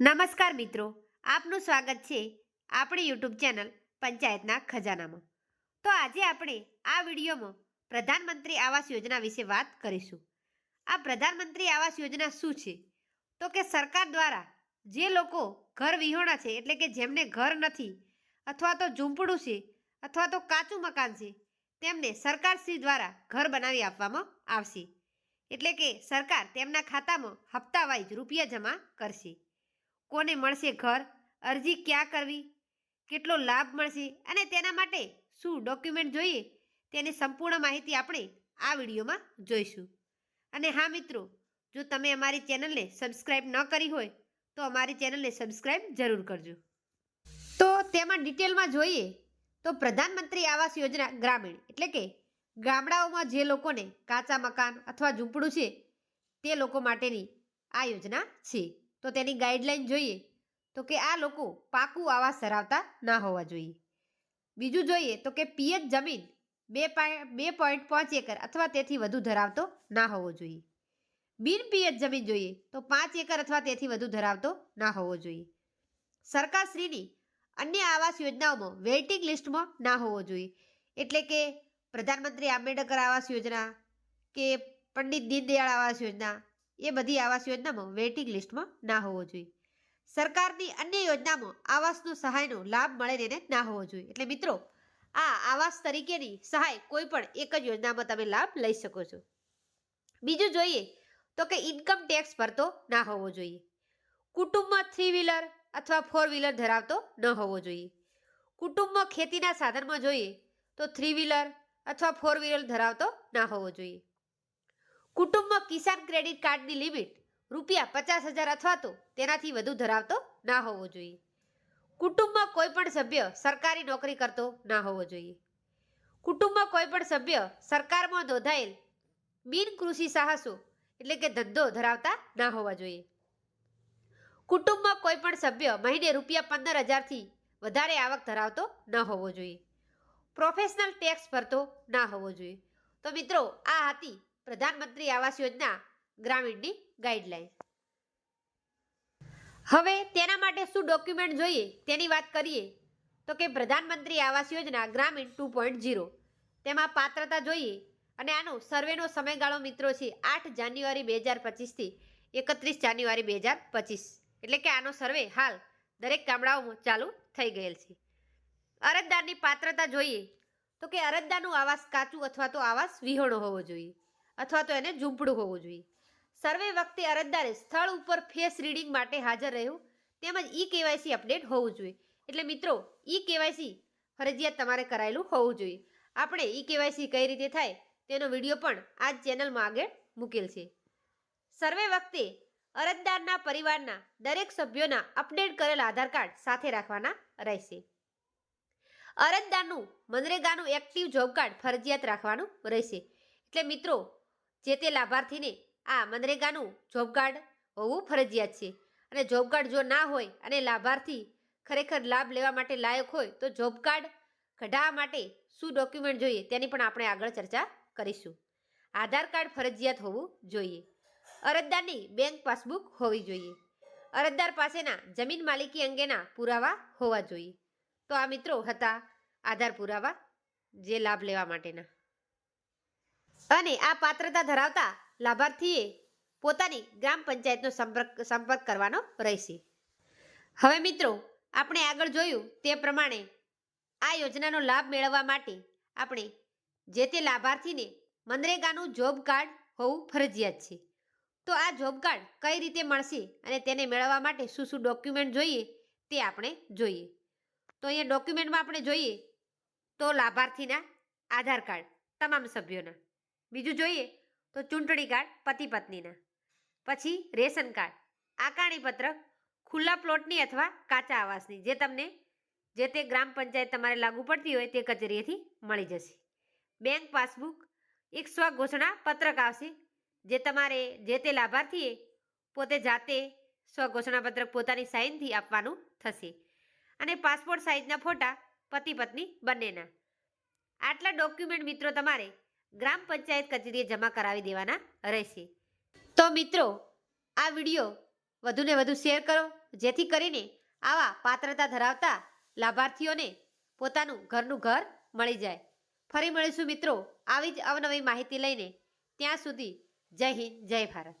નમસ્કાર મિત્રો, આપનું સ્વાગત છે આપણી યુટ્યુબ ચેનલ પંચાયતના ખજાનામાં. તો આજે આપણે આ વિડીયોમાં પ્રધાનમંત્રી આવાસ યોજના વિશે વાત કરીશું. આ પ્રધાનમંત્રી આવાસ યોજના શું છે? તો કે સરકાર દ્વારા જે લોકો ઘર વિહોણા છે, એટલે કે જેમને ઘર નથી અથવા તો ઝૂંપડું છે અથવા તો કાચું મકાન છે, તેમને સરકારશ્રી દ્વારા ઘર બનાવી આપવામાં આવશે. એટલે કે સરકાર તેમના ખાતામાં હપ્તાવાઇઝ રૂપિયા જમા કરશે. કોને મળશે ઘર? અરજી ક્યાં કરવી? કેટલો લાભ મળશે? અને તેના માટે શું ડોક્યુમેન્ટ જોઈએ? તેની સંપૂર્ણ માહિતી આપણે આ વિડીયોમાં જોઈશું. અને હા મિત્રો, જો તમે અમારી ચેનલને સબસ્ક્રાઈબ ન કરી હોય, તો અમારી ચેનલને સબસ્ક્રાઈબ જરૂર કરજો. તો તેમાં ડિટેલમાં જોઈએ તો પ્રધાનમંત્રી આવાસ યોજના ગ્રામીણ, એટલે કે ગામડાઓમાં જે લોકોને કાચા મકાન અથવા ઝૂંપડું છે, તે લોકો માટેની આ યોજના છે. તો તેની ગાઈડલાઈન જોઈએ તો કે આ લોકો પાકું આવાસ ધરાવતા ના હોવા જોઈએ. બીજું જોઈએ તો કે પિયત જમીન બે બે પોઈન્ટ પાંચ એકર અથવા તેથી વધુ ધરાવતો ના હોવો જોઈએ. બિન પિયત જમીન જોઈએ તો પાંચ એકર અથવા તેથી વધુ ધરાવતો ના હોવો જોઈએ. સરકારશ્રીની અન્ય આવાસ યોજનાઓમાં વેઇટિંગ લિસ્ટમાં ના હોવો જોઈએ. એટલે કે પ્રધાનમંત્રી આંબેડકર આવાસ યોજના કે પંડિત દીનદયાળ આવાસ યોજના એ બધી આવાસ યોજનામાં વેઇટિંગ લિસ્ટમાં ના હોવો જોઈએ. સરકારની અન્ય યોજનામાં આવાસનો સહાયનો લાભ મળે તેને ના હોવો જોઈએ. એટલે મિત્રો, આ આવાસ તરીકેની સહાય કોઈ પણ એક જ યોજનામાં તમે લાભ લઈ શકો છો. બીજું જોઈએ તો કે ઇન્કમ ટેક્સ ભરતો ના હોવો જોઈએ. કુટુંબમાં થ્રી વ્હીલર અથવા ફોર વ્હીલર ધરાવતો ન હોવો જોઈએ. કુટુંબમાં ખેતીના સાધનમાં જોઈએ તો થ્રી વ્હીલર અથવા ફોર વ્હીલર ધરાવતો ના હોવો જોઈએ. કુટુંબમાં કિસાન ક્રેડિટ કાર્ડની લિમિટ રૂપિયા પચાસ હજાર અથવા તો તેનાથી વધુ ધરાવતો ના હોવો જોઈએ. કુટુંબમાં કોઈ પણ સભ્ય સરકારી નોકરી કરતો ના હોવો જોઈએ. કુટુંબમાં કોઈ પણ સભ્ય સરકારમાં નોંધાયેલ બિન કૃષિ સાહસો એટલે કે ધંધો ધરાવતા ના હોવા જોઈએ. કુટુંબમાં કોઈ પણ સભ્ય મહિને રૂપિયા પંદર હજારથી વધારે આવક ધરાવતો ન હોવો જોઈએ. પ્રોફેશનલ ટેક્સ ભરતો ના હોવો જોઈએ. તો મિત્રો, આ હતી પ્રધાનમંત્રી આવાસ યોજના ગ્રામીણની ગાઈડલાઈન. હવે તેના માટે શું ડોક્યુમેન્ટ જોઈએ તેની વાત કરીએ તો કે પ્રધાનમંત્રી આવાસ યોજના ગ્રામીણ ટુ પોઈન્ટ ઝીરો. તેમાં પાત્રતા જોઈએ અને આનો સર્વેનો સમયગાળો મિત્રો છે આઠ જાન્યુઆરી બે હજાર પચીસથી એકત્રીસ જાન્યુઆરી બે હજાર પચીસ. એટલે કે આનો સર્વે હાલ દરેક ગામડાઓમાં ચાલુ થઈ ગયેલ છે. અરજદારની પાત્રતા જોઈએ તો કે અરજદારનું આવાસ કાચું અથવા તો આવાસ વિહોણો હોવો જોઈએ. અથવા તો એને ઝૂંપડું હોવું જોઈએ. સર્વે વખતે અરજદારે સ્થળ ઉપર ફેસ રીડિંગ માટે હાજર રહ્યું તેમજ ઈ કેવાયસી અપડેટ હોવું જોઈએ. એટલે મિત્રો ઈ કેવાયસી ફરજિયાત તમારે કરાયેલું હોવું જોઈએ. આપણે ઈ કેવાયસી કઈ રીતે થાય તેનો વીડિયો પણ આ ચેનલમાં આગળ મૂકેલ છે. સર્વે વખતે અરજદારના પરિવારના દરેક સભ્યોના અપડેટ કરેલ આધાર કાર્ડ સાથે રાખવાના રહેશે. અરજદારનું મનરેગાનું એક્ટિવ જોબ કાર્ડ ફરજિયાત રાખવાનું રહેશે. એટલે મિત્રો જે તે લાભાર્થીને આ મનરેગાનું જોબ કાર્ડ હોવું ફરજિયાત છે. અને જોબ કાર્ડ જો ના હોય અને લાભાર્થી ખરેખર લાભ લેવા માટે લાયક હોય, તો જોબ કાર્ડ કઢાવવા માટે શું ડોક્યુમેન્ટ જોઈએ તેની પણ આપણે આગળ ચર્ચા કરીશું. આધાર કાર્ડ ફરજિયાત હોવું જોઈએ. અરજદારની બેંક પાસબુક હોવી જોઈએ. અરજદાર પાસેના જમીન માલિકી અંગેના પુરાવા હોવા જોઈએ. તો આ મિત્રો હતા આધાર પુરાવા જે લાભ લેવા માટેના. અને આ પાત્રતા ધરાવતા લાભાર્થીએ પોતાની ગ્રામ પંચાયતનો સંપર્ક સંપર્ક કરવાનો રહેશે. હવે મિત્રો, આપણે આગળ જોયું તે પ્રમાણે આ યોજનાનો લાભ મેળવવા માટે આપણે જે તે લાભાર્થીને મનરેગાનું જોબ કાર્ડ હોવું ફરજિયાત છે. તો આ જોબ કાર્ડ કઈ રીતે મળશે અને તેને મેળવવા માટે શું શું ડોક્યુમેન્ટ જોઈએ તે આપણે જોઈએ. તો અહીંયા ડોક્યુમેન્ટમાં આપણે જોઈએ તો લાભાર્થીના આધાર કાર્ડ તમામ સભ્યોના. બીજું જોઈએ તો ચૂંટણી કાર્ડ પતિ પત્નીના. પછી રેશન કાર્ડ, આકારણી પત્રક, ખુલ્લા પ્લોટની અથવા કાચા આવાસની, જે તમને, જે તે ગ્રામ પંચાયત તમારે લાગુ પડતી હોય તે કચેરીએથી મળી જશે. બેંક પાસબુક, એક સ્વ ઘોષણા પત્રક આવશે, જે તમારે, જે તે લાભાર્થીએ પોતે જાતે સ્વ ઘોષણા પત્રક પોતાની સાઇનથી આપવાનું થશે. અને પાસપોર્ટ સાઇઝના ફોટા પતિ પત્ની બંનેના. આટલા ડોક્યુમેન્ટ મિત્રો તમારે ગ્રામ પંચાયત કચેરીએ જમા કરાવી દેવાના રહેશે. તો મિત્રો, આ વીડિયો વધુને વધુ શેર કરો, જેથી કરીને આવા પાત્રતા ધરાવતા લાભાર્થીઓને પોતાનું ઘરનું ઘર મળી જાય. ફરી મળીશું મિત્રો આવી જ અવનવી માહિતી લઈને. ત્યાં સુધી જય હિન્દ, જય ભારત.